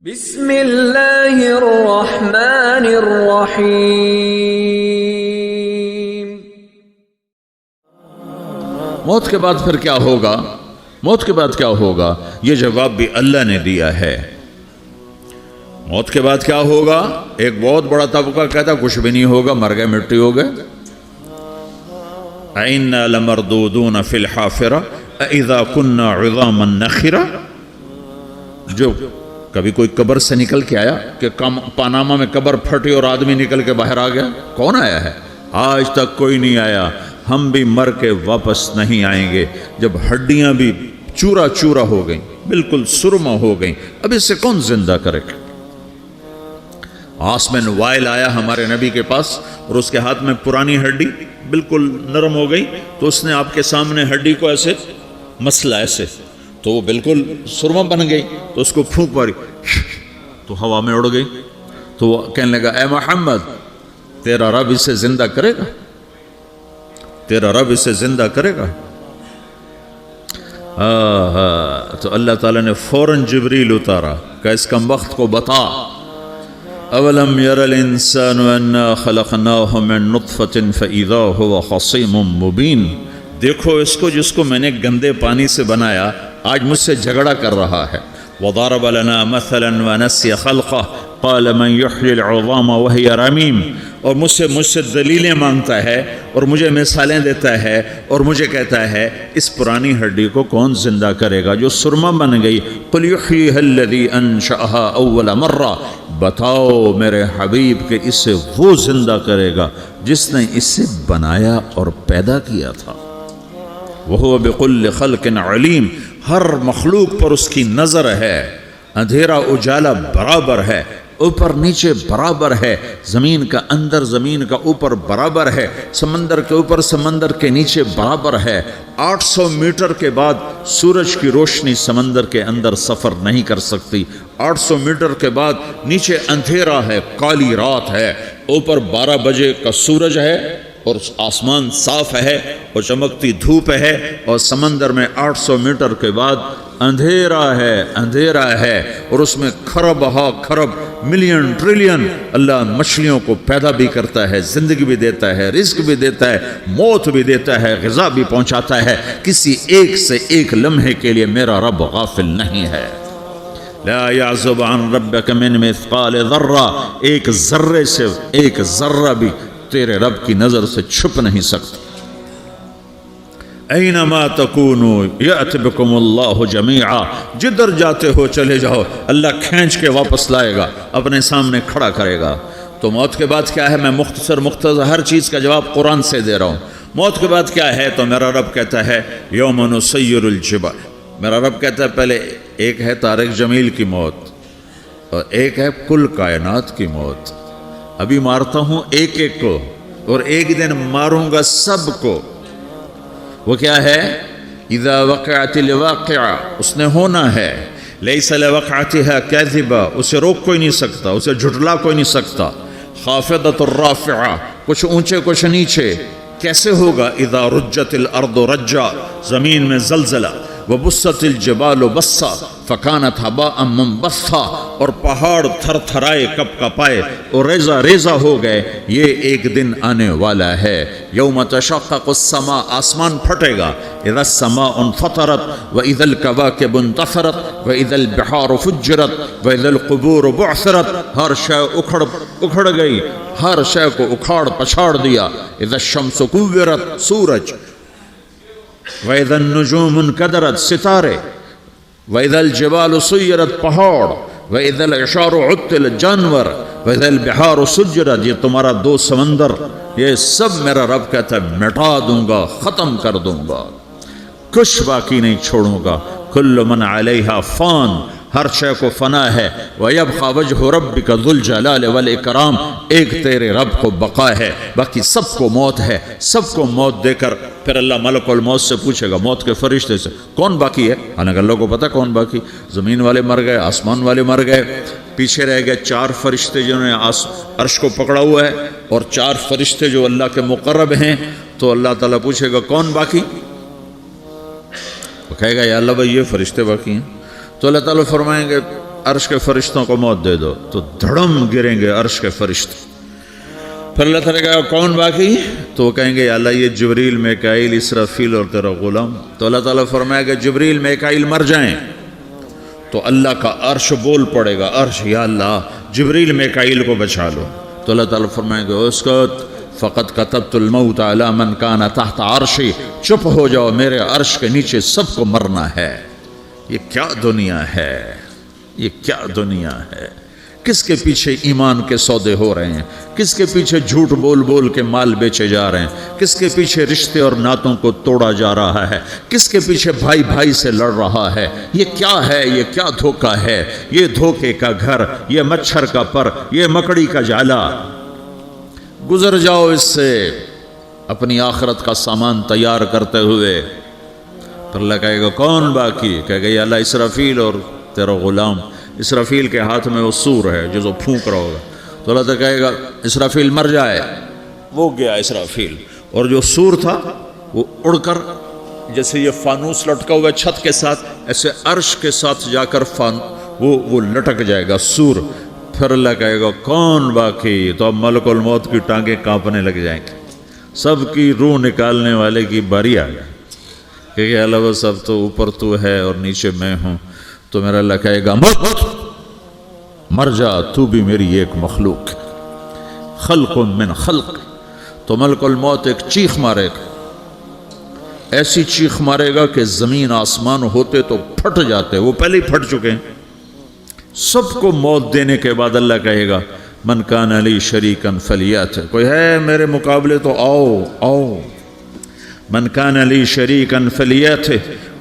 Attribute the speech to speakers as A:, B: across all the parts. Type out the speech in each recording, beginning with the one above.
A: بسم اللہ الرحمن الرحیم۔
B: موت کے بعد پھر کیا ہوگا؟ موت کے بعد کیا ہوگا؟ یہ جواب بھی اللہ نے دیا ہے۔ موت کے بعد کیا ہوگا؟ ایک بہت بڑا طبقہ کہتا کچھ بھی نہیں ہوگا، مر گئے، مٹی ہو گئے۔ اِنَّا لَمَرْدُودُونَ فِي الْحَافِرَةِ اَإِذَا كُنَّا عِظَامًا نَخِرَةً۔ جو کبھی کوئی قبر سے نکل کے آیا کہ کم پاناما میں قبر پھٹی اور آدمی نکل کے باہر آ گیا؟ کون آیا ہے؟ آج تک کوئی نہیں آیا۔ ہم بھی مر کے واپس نہیں آئیں گے۔ جب ہڈیاں بھی چورا چورا ہو گئیں، بالکل سرما ہو گئیں۔ اب اس سے کون زندہ کرے؟ گا آسمن وائل آیا ہمارے نبی کے پاس اور اس کے ہاتھ میں پرانی ہڈی بالکل نرم ہو گئی۔ تو اس نے آپ کے سامنے ہڈی کو ایسے مسلا ایسے تو وہ بالکل سرما بن گئی۔ تو اس کو پھونک ماری۔ تو ہوا میں اڑ گئی۔ تو وہ کہنے لگا، اے محمد، تیرا رب اسے زندہ کرے گا۔ تیرا رب اسے زندہ کرے گا۔ آہا، تو اللہ تعالیٰ نے فوراً جبریل اتارا، کہ اس کم وقت کو بتا۔ اولم یر الانسان انا خلقناه من نطفة فاذا هو خصيم مبين دیکھو اس کو جس کو میں نے گندے پانی سے بنایا آج مجھ سے جھگڑا کر رہا ہے۔ وضرب لنا مثلا ونسي خلقه۔ قال من يحيي العظام وهي رميم۔ اور مجھ سے مجھ سے دلیلیں مانگتا ہے اور مجھے مثالیں دیتا ہے اور مجھے کہتا ہے، اس پرانی ہڈی کو کون زندہ کرے گا جو سرما بن گئی؟ قل يحييها الذي انشأها اول مرہ بتاؤ میرے حبیب کہ اسے وہ زندہ کرے گا جس نے اسے بنایا اور پیدا کیا تھا۔ وہ بقل خلق علیم ہر مخلوق پر اس کی نظر ہے۔ اندھیرا اجالا برابر ہے، اوپر نیچے برابر ہے۔ زمین کا اندر زمین کا اوپر برابر ہے۔ سمندر کے اوپر سمندر کے نیچے برابر ہے۔ آٹھ سو میٹر کے بعد سورج کی روشنی سمندر کے اندر سفر نہیں کر سکتی۔ آٹھ سو میٹر کے بعد نیچے اندھیرا ہے، کالی رات ہے۔ اوپر بارہ بجے کا سورج ہے۔ اور آسمان صاف ہے اور چمکتی دھوپ ہے اور سمندر میں آٹھ سو میٹر کے بعد اندھیرا ہے اندھیرا ہے اور اس میں کھرب ہا کھرب ملین ٹریلین اللہ مچھلیوں کو پیدا بھی کرتا ہے، زندگی بھی دیتا ہے، رزق بھی دیتا ہے، موت بھی دیتا ہے، غذا بھی پہنچاتا ہے۔ کسی ایک سے ایک لمحے کے لیے میرا رب غافل نہیں ہے۔ لا يعزب عن ربك من مثقال ذرہ ایک ذرے سے ایک ذرہ بھی تیرے رب کی نظر سے چھپ نہیں سکتا۔ اینما تکونو یأت بکم اللہ جمیعا۔ جدر جاتے ہو چلے جاؤ، اللہ کھینچ کے واپس لائے گا، اپنے سامنے کھڑا کرے گا۔ تو موت کے بعد کیا ہے؟ میں مختصر مختصر ہر چیز کا جواب قرآن سے دے رہا ہوں۔ موت کے بعد کیا ہے؟ تو میرا رب کہتا ہے، یوم نسیر الجبل۔ میرا رب کہتا ہے، پہلے ایک ہے طارق جمیل کی موت اور ایک ہے کل کائنات کی موت۔ ابھی مارتا ہوں ایک ایک کو اور ایک دن ماروں گا سب کو۔ وہ کیا ہے؟ اذا وقعت الواقعہ، اس نے ہونا ہے۔ لیس لوقعتها کاذبہ، اسے روک کوئی نہیں سکتا، اسے جھٹلا کوئی نہیں سکتا۔ خافضت الرافعہ، کچھ اونچے، کچھ نیچے۔ کیسے ہوگا؟ اذا رجت الارض رجا، زمین میں زلزلہ۔ وبست الجبال بسا، فکانت ہبا منبسا اور پہاڑ تھر تھرائے کپ کپائے، اور ریزہ ریزہ ہو گئے۔ یہ ایک دن آنے والا ہے۔ یوم تشقق السماء، آسمان پھٹے گا۔ اذا السماء انفطرت واذا الكواكب انتثرت واذا البحار فجرت واذا القبور بعثرت۔ ہر شے اکھڑ اکھڑ گئی۔ ہر شے کو اکھاڑ پچھاڑ دیا۔ اذا الشمس كورت، سورج۔ وید النجوم قدرت ستارے وید الجبال سیرت پہاڑ وید الْعِشَارُ عطل جانور وید البحار سجرت یہ تمہارا دو سمندر، یہ سب میرا رب کہتا ہے، مٹا دوں گا، ختم کر دوں گا۔ کچھ باقی نہیں چھوڑوں گا۔ کل من علیہ فان ہر شے کو فنا ہے۔ وَيَبْخَ وَجْهُ رَبِّكَ ذُو الْجَلَالِ وَالْإِكْرَامِ۔ ایک تیرے رب کو بقا ہے، باقی سب کو موت ہے۔ سب کو موت دے کر پھر اللہ ملک الموت سے پوچھے گا، موت کے فرشتے سے، کون باقی ہے؟ حالانکہ اللہ کو پتا کون باقی۔ زمین والے مر گئے، آسمان والے مر گئے۔ پیچھے رہ گئے چار فرشتے جنہوں نے عرش کو پکڑا ہوا ہے۔ اور چار فرشتے جو اللہ کے مقرب ہیں، تو اللہ تعالیٰ پوچھے گا، کون باقی؟ وہ کہے گا، یا اللہ بھائی، یہ فرشتے باقی ہیں۔ تو اللہ تعالیٰ فرمائیں گے، عرش کے فرشتوں کو موت دے دو۔ تو دھڑم گریں گے عرش کے فرشتے پھر اللہ تعالیٰ کہا، کون باقی؟ تو وہ کہیں گے، یا اللہ، یہ جبریل میکائیل اسرافیل اور تیرا غلام۔ تو اللہ تعالیٰ فرمائے گا، جبریل میکائیل مر جائیں۔ تو اللہ کا عرش بول پڑے گا، عرش، یا اللہ، جبریل میکائیل کو بچا لو۔ تو اللہ تعالیٰ فرمائے گا اس کو فقط کتبت الموت علی من کان تحت عرشی۔ چپ ہو جاؤ، میرے عرش کے نیچے سب کو مرنا ہے۔ یہ کیا دنیا ہے؟ یہ کیا دنیا ہے؟ کس کے پیچھے ایمان کے سودے ہو رہے ہیں؟ کس کے پیچھے جھوٹ بول بول کے مال بیچے جا رہے ہیں؟ کس کے پیچھے رشتے اور ناتوں کو توڑا جا رہا ہے؟ کس کے پیچھے بھائی بھائی سے لڑ رہا ہے؟ یہ کیا ہے؟ یہ کیا دھوکہ ہے؟ یہ دھوکے کا گھر، یہ مچھر کا پر، یہ مکڑی کا جالا گزر جاؤ اس سے، اپنی آخرت کا سامان تیار کرتے ہوئے۔ پھر اللہ کہے گا کون باقی کہے گا، یا اللہ، اسرافیل اور تیرا غلام۔ اسرافیل کے ہاتھ میں وہ سور ہے جو پھونک رہا ہوگا۔ تو اللہ تعالیٰ کہے گا، اسرافیل مر جائے۔ وہ گیا اسرافیل۔ اور جو سور تھا، وہ اڑ کر جیسے یہ فانوس لٹکا ہوا ہے چھت کے ساتھ، ایسے عرش کے ساتھ جا کر فان، وہ وہ لٹک جائے گا سور۔ پھر اللہ کہے گا، کون باقی؟ تو اب ملک الموت کی ٹانگیں کانپنے لگ جائیں۔ گے سب کی روح نکالنے والے کی باری آ گئی۔ کہ اللہ وہ سب تو اوپر تو ہے اور نیچے میں ہوں۔ تو میرا اللہ کہے گا، مت مر جا، تو بھی میری ایک مخلوق۔ خلق من خلق، تو ملک الموت ایک چیخ مارے گا۔ ایسی چیخ مارے گا کہ زمین آسمان ہوتے تو پھٹ جاتے۔ وہ پہلے ہی پھٹ چکے ہیں۔ سب کو موت دینے کے بعد اللہ کہے گا، من کان علی شریکن فلیات کوئی ہے میرے مقابلے تو آؤ آؤ۔ من کان علی شریکن فلیات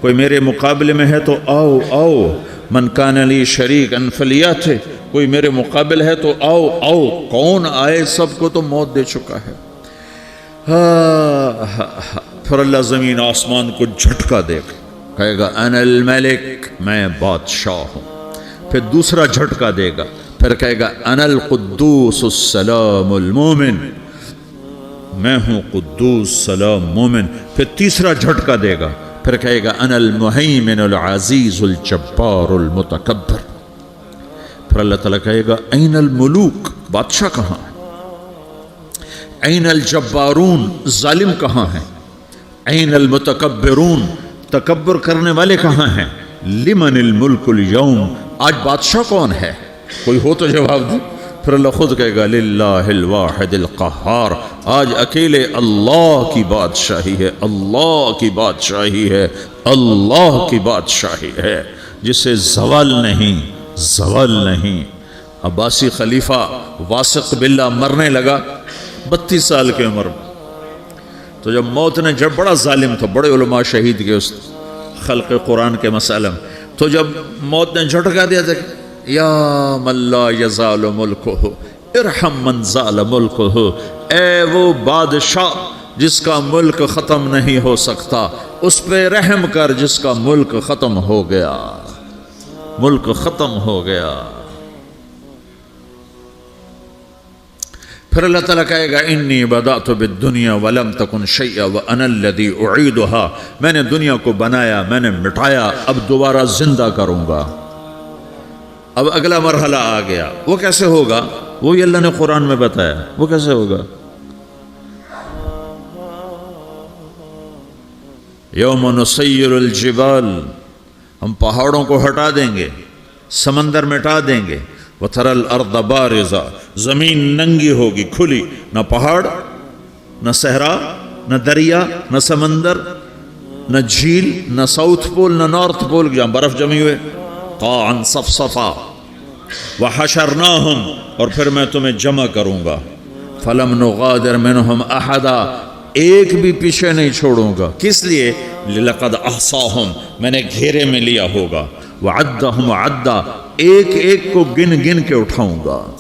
B: کوئی میرے مقابلے میں ہے تو آؤ آؤ۔ من کان علی شریکن فلیات کوئی میرے مقابل ہے تو آؤ آؤ۔ کون آئے سب کو تو موت دے چکا ہے۔ پھر اللہ زمین آسمان کو جھٹکا دے گا کہے گا ان الملک، میں بادشاہ ہوں۔ پھر دوسرا جھٹکا دے گا۔ پھر کہے گا ان القدوس السلام المومن میں ہوں قدوس سلام مومن، پھر تیسرا جھٹکا دے گا۔ پھر کہے گا ان المحیمن العزیز الجبار المتکبر۔ پھر اللہ تعالیٰ کہے گا، این الملوک، بادشاہ کہاں ہے؟ این الجبارون، ظالم کہاں ہیں این المتکبرون، تکبر کرنے والے کہاں ہیں؟ لمن الملک اليوم، آج بادشاہ کون ہے؟ کوئی ہو تو جواب دے۔ پھر اللہ خود کہے گا، للہ الواحد القہار. آج اکیلے اللہ کی بادشاہی ہے، اللہ کی بادشاہی ہے، اللہ کی بادشاہی ہے، جسے زوال نہیں زوال نہیں. عباسی خلیفہ واسق باللہ مرنے لگا، بتیس سال کی عمر میں. تو جب موت نے، جب بڑا ظالم تھا، بڑے علماء شہید کے اس خلق قرآن کے مسئلہ میں تو جب موت نے جھٹکا دیا تھا یا ملا یزال ملک ہو ارحم منزال ملک ہو اے وہ بادشاہ جس کا ملک ختم نہیں ہو سکتا، اس پہ رحم کر جس کا ملک ختم ہو گیا۔ ملک ختم ہو گیا۔ پھر اللہ تعالیٰ کہے گا، انی بدا بدات بالدنیا ولم تکن شیئا وانا الذی اعیدها میں نے دنیا کو بنایا، میں نے مٹایا، اب دوبارہ زندہ کروں گا۔ اب اگلا مرحلہ آ گیا۔ وہ کیسے ہوگا؟ وہی اللہ نے قرآن میں بتایا۔ وہ کیسے ہوگا؟ یوم نسیر الجبال۔ ہم پہاڑوں کو ہٹا دیں گے، سمندر مٹا دیں گے۔ وترل ارد بارزا زمین ننگی ہوگی، کھلی۔ نہ پہاڑ، نہ صحرا، نہ دریا، نہ سمندر، نہ جھیل، نہ ساؤتھ پول، نہ نارتھ پول۔ جہاں برف جمی ہوئے قاعن صفصفا۔ وحشرناہم اور پھر میں تمہیں جمع کروں گا۔ فلم نغادر منہم احدا، ایک بھی پیچھے نہیں چھوڑوں گا۔ کس لیے؟ لقد احصاہم میں نے گھیرے میں لیا ہوگا۔ وعدہم عدا، ایک ایک کو گن گن کے اٹھاؤں گا۔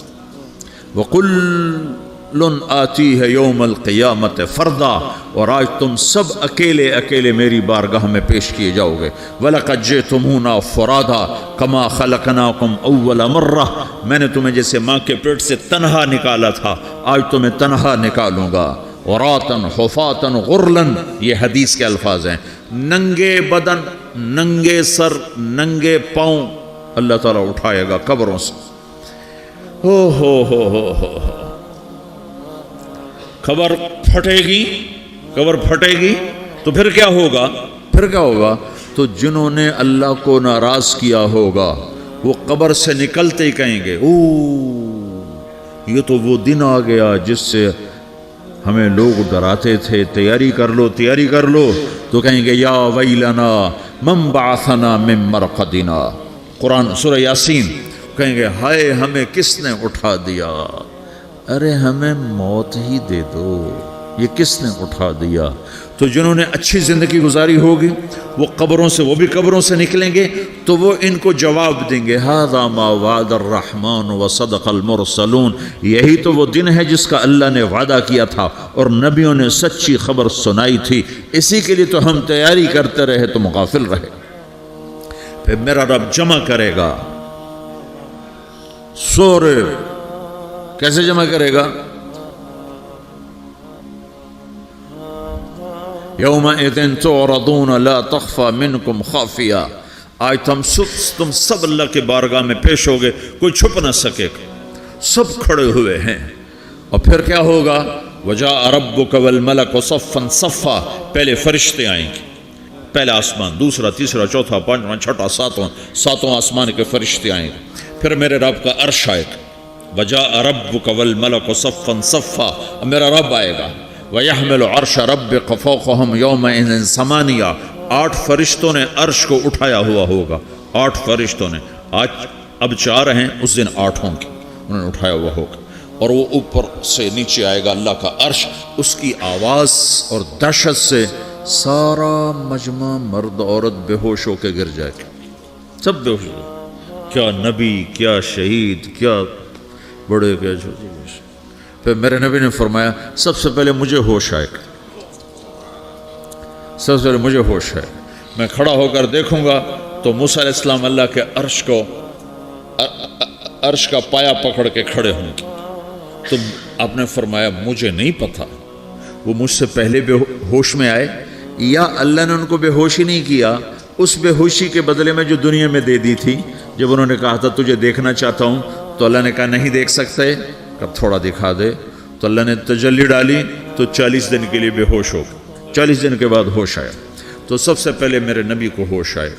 B: وَقُلٌ آتی ہے یوم القیامت فردا اور آج تم سب اکیلے اکیلے میری بارگاہ میں پیش کیے جاؤ گے وَلَقَدْ جِئْتُمُونَا فُرَادًا كَمَا خَلَقْنَاكُمْ أَوَّلَ مَرَّةٍ۔ میں نے تمہیں جیسے ماں کے پیٹ سے تنہا نکالا تھا، آج تمہیں تنہا نکالوں گا۔ غراتن حفاتن غرلن یہ حدیث کے الفاظ ہیں۔ ننگے بدن، ننگے سر، ننگے پاؤں، اللہ تعالیٰ اٹھائے گا قبروں سے۔ ہو ہو ہو ہو ہو۔ خبر پھٹے گی خبر پھٹے گی، تو پھر کیا ہوگا؟ پھر کیا ہوگا؟ تو جنہوں نے اللہ کو ناراض کیا ہوگا، وہ قبر سے نکلتے ہی کہیں گے او یہ تو وہ دن آ گیا جس سے ہمیں لوگ ڈراتے تھے، تیاری کر لو، تیاری کر لو۔ تو کہیں گے، یا ویلنا، من بعثنا من مرقدنا۔ قرآن سورہ یاسین کہیں گے، ہائے، ہمیں کس نے اٹھا دیا؟ ارے ہمیں موت ہی دے دو۔ یہ کس نے اٹھا دیا؟ تو جنہوں نے اچھی زندگی گزاری ہوگی، وہ قبروں سے، وہ بھی قبروں سے نکلیں گے، تو وہ ان کو جواب دیں گے۔ هذا ما وعد الرحمن وصدق المرسلون۔ یہی تو وہ دن ہے جس کا اللہ نے وعدہ کیا تھا اور نبیوں نے سچی خبر سنائی تھی۔ اسی کے لیے تو ہم تیاری کرتے رہے تو مغافل رہے۔ پھر میرا رب جمع کرے گا۔ سورے کیسے جمع کرے گا؟ یوم اذن تعرضون لا تخفى منکم خافیہ۔ آج تم سب تم سب اللہ کے بارگاہ میں پیش ہوگے کوئی چھپ نہ سکے۔ سب کھڑے ہوئے ہیں۔ اور پھر کیا ہوگا؟ وجا ربک والملک صفا صفا۔ پہلے فرشتے آئیں گے۔ پہلا آسمان، دوسرا، تیسرا، چوتھا، پانچواں، چھٹا، ساتواں ساتواں آسمان کے فرشتے آئیں گے۔ پھر میرے رب کا عرش آئے گا۔ وجا ربک والملک صفا صفا. میرا رب آئے گا. وَيَحْمِلُ عَرْشَ رَبِّكَ فَوْقَهُمْ يَوْمَئِذٍ ثَمَانِيَةٌ. آٹھ فرشتوں نے عرش کو اٹھایا ہوا ہوگا. آٹھ فرشتوں نے. آج اب چار ہیں اس دن آٹھ ہوں گے انہوں نے اٹھایا ہوا ہوگا. اور وہ اوپر سے نیچے آئے گا اللہ کا عرش. اس کی آواز اور دہشت سے سارا مجمع مرد عورت بے ہوش ہو کے گر جائے گا. سب بے ہوش ہو کیا نبی، کیا شہید، کیا بڑے کیا چھوٹے پھر میرے نبی نے فرمایا، سب سے پہلے مجھے ہوش آئے۔ سب سے پہلے مجھے ہوش ہے میں کھڑا ہو کر دیکھوں گا تو موسیٰ علیہ السلام اللہ کے عرش کو، عرش کا پایا پکڑ کے کھڑے ہوں گے۔ تو آپ نے فرمایا، مجھے نہیں پتا۔ وہ مجھ سے پہلے بے ہوش میں آئے۔ یا اللہ نے ان کو بے ہوشی نہیں کیا، اس بے ہوشی کے بدلے میں جو دنیا میں دے دی تھی۔ جب انہوں نے کہا تھا، تجھے دیکھنا چاہتا ہوں تو اللہ نے کہا نہیں دیکھ سکتے، کب تھوڑا دکھا دے۔ تو اللہ نے تجلی ڈالی تو چالیس دن کے لیے بے ہوش ہو گئے۔ چالیس دن کے بعد ہوش آیا۔ تو سب سے پہلے میرے نبی کو ہوش آئے،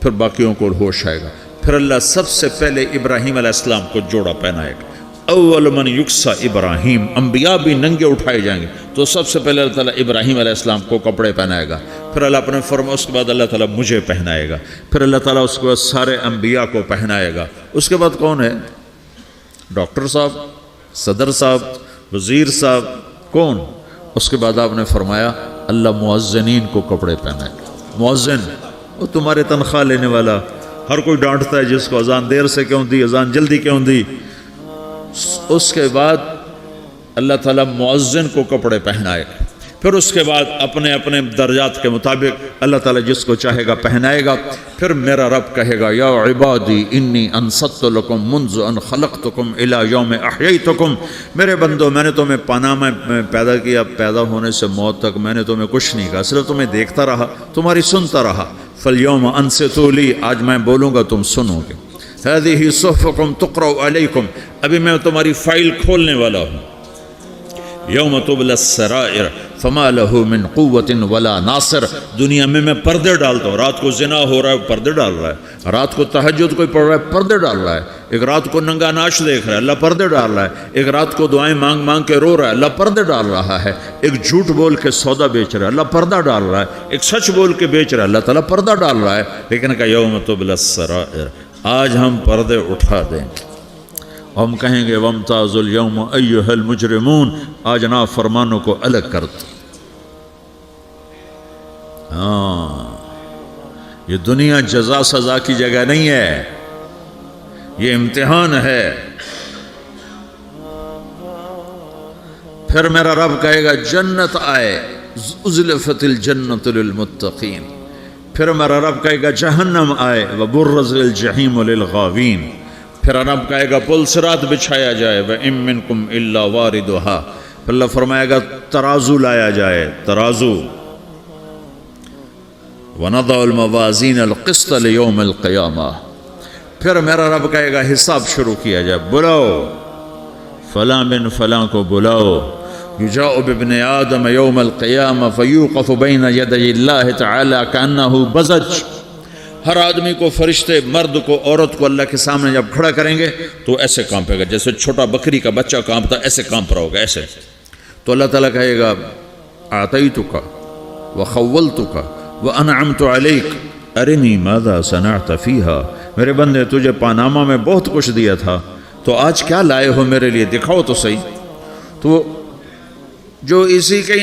B: پھر باقیوں کو ہوش آئے گا۔ پھر اللہ سب سے پہلے ابراہیم علیہ السلام کو جوڑا پہنائے گا۔ اول من یکسا ابراہیم، انبیاء بھی ننگے اٹھائے جائیں گے۔ تو سب سے پہلے اللہ تعالیٰ ابراہیم علیہ السلام کو کپڑے پہنائے گا۔ پھر اللہ اپنے فرما اس کے بعد اللہ تعالیٰ مجھے پہنائے گا۔ پھر اللہ تعالیٰ اس کے بعد سارے انبیاء کو پہنائے گا۔ اس کے بعد کون ہے؟ ڈاکٹر صاحب، صدر صاحب، وزیر صاحب، کون؟ اس کے بعد آپ نے فرمایا، اللہ معزنین کو کپڑے پہنائے معزن، وہ تمہارے تنخواہ لینے والا۔ ہر کوئی ڈانٹتا ہے، جس کو اذان دیر سے کیوں دی، اذان جلدی کیوں دی۔ اس کے بعد اللہ تعالیٰ معزن کو کپڑے پہنائے۔ پھر اس کے بعد اپنے اپنے درجات کے مطابق اللہ تعالیٰ جس کو چاہے گا پہنائے گا، پھر میرا رب کہے گا، یا عبادی، انی انصت لکم منذ ان خلقتکم الى یوم احییتکم۔ میرے بندو، میں نے تمہیں پانامہ میں پیدا کیا، پیدا ہونے سے موت تک میں نے تمہیں کچھ نہیں کہا، صرف تمہیں دیکھتا رہا، تمہاری سنتا رہا۔ فالیوم انصتوا لی آج میں بولوں گا، تم سنو گے۔ هذه صحفکم تقرأ علیکم ابھی میں تمہاری فائل کھولنے والا ہوں۔ یوم تبل السرائر فما له من قوت ولا ناصر دنیا میں میں پردے ڈالتا ہوں، رات کو زنا ہو رہا ہے پردے ڈال رہا ہے۔ رات کو تہجد کوئی پڑھ رہا ہے، پردے ڈال رہا ہے۔ ایک رات کو ننگا ناش دیکھ رہا ہے، اللہ پردے ڈال رہا ہے۔ ایک رات کو دعائیں مانگ مانگ کے رو رہا ہے، اللہ پردے ڈال رہا ہے۔ ایک جھوٹ بول کے سودا بیچ رہا ہے، اللہ پردہ ڈال رہا ہے۔ ایک سچ بول کے بیچ رہا ہے، اللہ تعالیٰ پردہ ڈال رہا ہے۔ لیکن کہ یوم تبل السرائر، آج ہم پردے اٹھا دیں ہم کہیں گے ومتاز اليوم ایوہ المجرمون آج نا فرمانوں کو الگ کر دو۔ ہاں یہ دنیا جزا سزا کی جگہ نہیں ہے۔ یہ امتحان ہے۔ پھر میرا رب کہے گا، جنت آئے ازلفت الجنت للمتقین۔ پھر میرا رب کہے گا، جہنم آئے، وبرز الجحیم للغاوین۔ پھر رب کہے گا، پل سرات بچھایا جائے، وَإِن مِّنكُمْ إِلَّا وَارِدُهَا۔ پھر اللہ فرمائے گا، ترازو لایا جائے، ترازو۔ وَنَضَعُ الْمَوَازِينَ الْقِسْطَ لِيَوْمِ الْقِيَامَةِ۔ پھر میرا رب کہے گا، حساب شروع کیا جائے، بلاؤ۔ فلاں بن فلاں کو بلاؤ۔ یجاء بابن آدم یوم القیامہ فیوقف بین یدی اللہ تعالی کانہو بزج۔ ہر آدمی کو، فرشتے، مرد کو، عورت کو اللہ کے سامنے جب کھڑا کریں گے، تو ایسے کانپے گا، جیسے چھوٹا بکری کا بچہ کانپتا ایسے کانپ رہا ہوگا، ایسے۔ تو اللہ تعالیٰ کہے گا آتائی تو کا وہ خول تو کا آتیتک وخولتک وانعمت علیک۔ ارنی ماذا صنعت فیہا۔ میرے بندے، تجھے پاناما میں بہت کچھ دیا تھا۔ تو آج کیا لائے ہو میرے لیے؟ دکھاؤ تو صحیح۔ تو جو اسی کے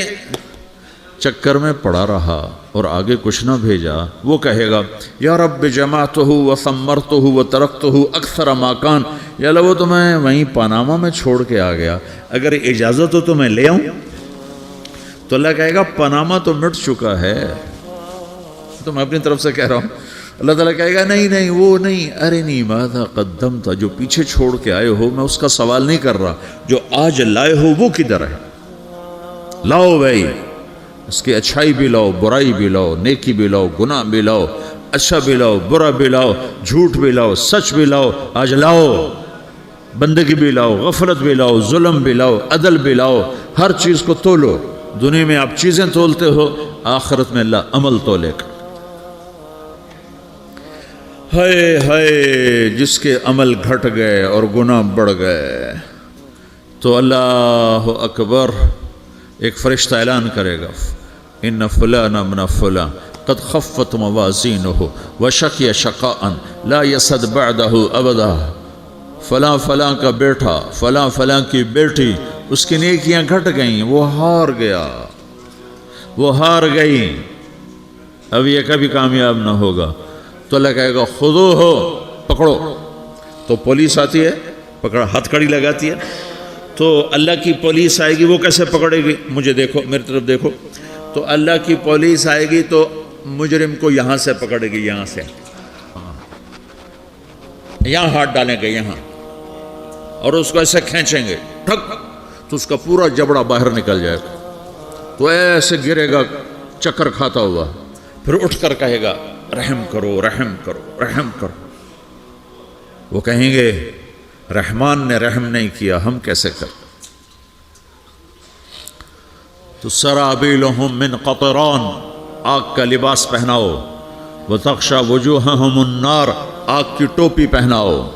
B: چکر میں پڑا رہا اور آگے کچھ نہ بھیجا، وہ کہے گا، یا رب جماعت ہو و ثمرت ہو و ترقت ہو اکثر ماکان یا اللہ وہ تو میں وہیں پاناما میں چھوڑ کے آ گیا۔ اگر اجازت ہو تو میں لے آؤں۔ تو اللہ کہے گا، پاناما تو مٹ چکا ہے۔ تو میں اپنی طرف سے کہہ رہا ہوں۔ اللہ تعالیٰ کہے گا، نہیں نہیں، وہ نہیں۔ ارے نہیں، ماذا قدم تھا؟ جو پیچھے چھوڑ کے آئے ہو، میں اس کا سوال نہیں کر رہا۔ جو آج لائے ہو، وہ کدھر ہے؟ لاؤ بھائی، اس کی اچھائی بھی لاؤ، برائی بھی لاؤ، نیکی بھی لاؤ، گناہ بھی لاؤ اچھا بھی لاؤ، برا بھی لاؤ، جھوٹ بھی لاؤ، سچ بھی لاؤ، آج لاؤ۔ بندگی بھی لاؤ، غفلت بھی لاؤ، ظلم بھی لاؤ، عدل بھی لاؤ، ہر چیز کو تولو۔ دنیا میں آپ چیزیں تولتے ہو، آخرت میں اللہ عمل تولے گا۔ ہائے ہائے، جس کے عمل گھٹ گئے اور گناہ بڑھ گئے۔ تو اللہ اکبر ایک فرشتہ اعلان کرے گا۔ ان فلان من فلان قد خفت موازینہ وشقی شقاء لا یسد بعدہ ابدا۔ فلاں فلاں کا بیٹا، فلاں فلاں کی بیٹی اس کی نیکیاں گھٹ گئیں، وہ ہار گیا۔ وہ ہار گئی۔ اب یہ کبھی کامیاب نہ ہوگا۔ تو اللہ کہے گا، خودو ہو، پکڑو۔ تو پولیس آتی ہے، پکڑ، ہتھ کڑی لگاتی ہے۔ تو اللہ کی پولیس آئے گی، وہ کیسے پکڑے گی؟ مجھے دیکھو، میری طرف دیکھو۔ تو اللہ کی پولیس آئے گی، تو مجرم کو یہاں سے پکڑے گی، یہاں سے۔ ہاں۔ یہاں ہاتھ ڈالیں گے، یہاں۔ اور اس کو ایسے کھینچیں گے ٹھک تو اس کا پورا جبڑا باہر نکل جائے گا۔ تو ایسے گرے گا، چکر کھاتا ہوا۔ پھر اٹھ کر کہے گا، رحم کرو رحم کرو رحم کرو۔ وہ کہیں گے، رحمان نے رحم نہیں کیا، ہم کیسے کر تو سرابیلہم من قطران، آگ کا لباس پہناؤ۔ وہ تخشا وجوہہم النار، آگ کی ٹوپی پہناؤ۔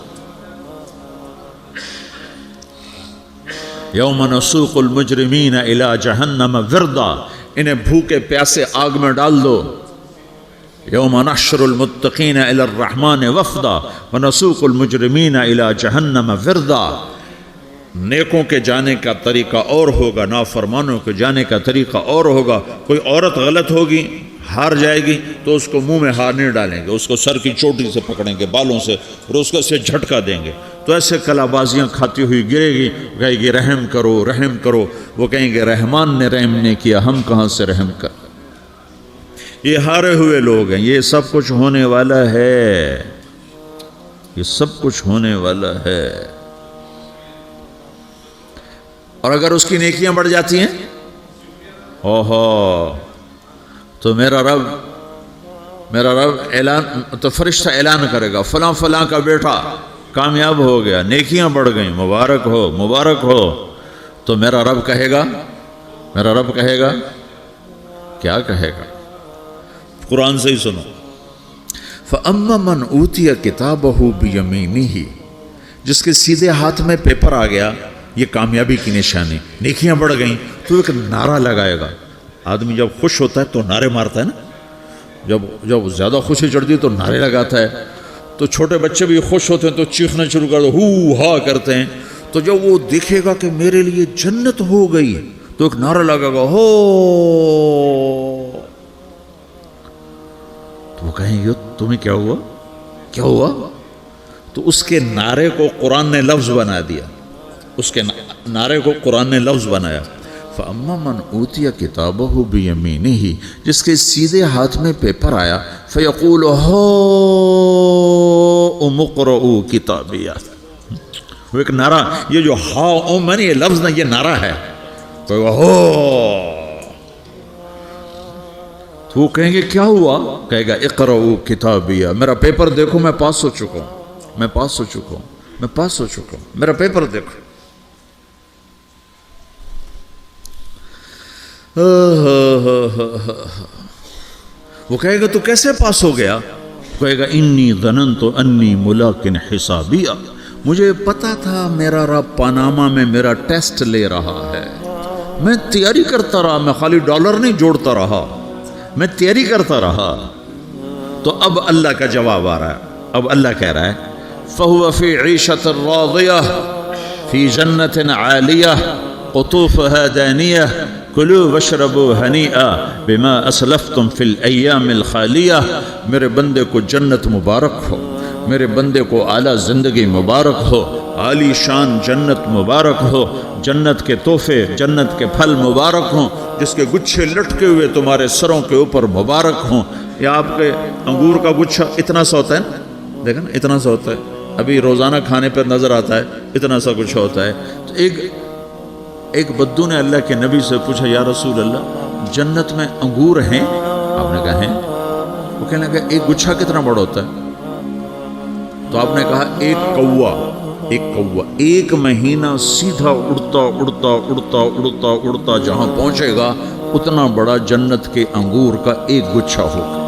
B: یوم نسوق المجرمین الى جہنم وردا۔ انہیں بھوکے پیاسے آگ میں ڈال دو۔ یوم نحشر المتقین الى الرحمن وفدا۔ ونسوق المجرمین الى جہنم وردا۔ نیکوں کے جانے کا طریقہ اور ہوگا، نافرمانوں کے جانے کا طریقہ اور ہوگا۔ کوئی عورت غلط ہوگی، ہار جائے گی، تو اس کو منہ میں ہار نہیں ڈالیں گے، اس کو سر کی چوٹی سے پکڑیں گے، بالوں سے اور اس کو سے جھٹکا دیں گے۔ تو ایسے کلا بازیاں کھاتی ہوئی گرے گی، کہے گی، رحم کرو رحم کرو۔ وہ کہیں گے، رحمان نے رحم نہیں کیا، ہم کہاں سے رحم کر؟ یہ ہارے ہوئے لوگ ہیں، یہ سب کچھ ہونے والا ہے۔ یہ سب کچھ ہونے والا ہے۔ اور اگر اس کی نیکیاں بڑھ جاتی ہیں؟ اوہو۔ تو میرا رب میرا رب اعلان، تو فرشتہ اعلان کرے گا، فلاں فلاں کا بیٹا۔ کامیاب ہو گیا، نیکیاں بڑھ گئیں، مبارک ہو مبارک ہو۔ تو میرا رب کہے گا؟ میرا رب کہے گا؟ کیا کہے گا؟ قرآن سے ہی سنو۔ فَأَمَّا مَنْ أُوتِيَ كِتَابَهُ بِيَمِينِهِ، جس کے سیدھے ہاتھ میں پیپر آ گیا، یہ کامیابی کی نشانی۔ نیکیاں بڑھ گئیں، تو ایک نعرہ لگائے گا۔ آدمی جب خوش ہوتا ہے تو نعرے مارتا ہے نا؟ جب جب زیادہ خوشی چڑھتی ہے تو نعرے لگاتا ہے۔ تو چھوٹے بچے بھی خوش ہوتے ہیں تو چیخنا شروع کر دو، ہو ہا کرتے ہیں۔ تو جب وہ دیکھے گا کہ میرے لیے جنت ہو گئی تو ایک نعرہ لگا گا، ہو۔ تو وہ کہیں گے، تمہیں کیا ہوا؟ کیا ہوا؟ تو اس کے نعرے کو قرآن نے لفظ بنا دیا۔ اس کے نعرے کو قرآن نے لفظ بنایا۔ فَأَمَّا مَنْ أُوتِيَ كِتَابَهُ بِيَمِينِهِ، جس کے سیدھے ہاتھ میں پیپر آیا، فَيَقُولُ هَو مُقْرَعُ كِتَابِيَا وہ ایک نعرہ، یہ جو ہا او میں نے، یہ لفظ نہ یہ نعرہ ہے۔ تو ہو۔ تو وہ کہیں گے، کیا ہوا؟ کہے گا اقرأو کتابیہ۔ میرا پیپر دیکھو، میں پاس ہو چکا ہوں۔ میں پاس ہو چکا ہوں۔ میں پاس ہو چکا ہوں۔ میرا پیپر دیکھو۔ وہ کہے گا، تو کیسے پاس ہو گیا؟ کہے گا، انی ظنن تو انی ملاقن حسابیہ. مجھے پتا تھا میرا رب پاناما میں میرا ٹیسٹ لے رہا ہے۔ میں تیاری کرتا رہا، میں خالی ڈالر نہیں جوڑتا رہا، میں تیاری کرتا رہا۔ تو اب اللہ کا جواب آ رہا ہے۔ اب اللہ کہہ رہا ہے، فہو فی عیشت راضیہ، فی جنت عالیہ قطوفها دانیہ کلو وشربو ہنیئا بما اسلفتم فی الایام الخالیہ۔ میرے بندے کو جنت مبارک ہو۔ میرے بندے کو اعلیٰ زندگی مبارک ہو۔ عالی شان جنت مبارک ہو۔ جنت کے تحفے، جنت کے پھل مبارک ہوں۔ جس کے گچھے لٹکے ہوئے تمہارے سروں کے اوپر مبارک ہوں۔ یا آپ کے انگور کا گچھا اتنا سا ہوتا ہے نا؟ دیکھیں نا، اتنا سا ہوتا ہے۔ ابھی روزانہ کھانے پر نظر آتا ہے، اتنا سا کچھ ہوتا ہے۔ تو ایک ایک بدو نے اللہ کے نبی سے پوچھا، یا رسول اللہ، جنت میں انگور ہیں؟ آپ نے کہا، ہیں۔ وہ کہنے لگا ایک گچھا کتنا بڑا ہوتا ہے؟ تو آپ نے کہا، ایک کوا ایک کوا، ایک مہینہ سیدھا اڑتا اڑتا اڑتا اڑتا اڑتا، جہاں پہنچے گا، اتنا بڑا جنت کے انگور کا ایک گچھا ہوگا۔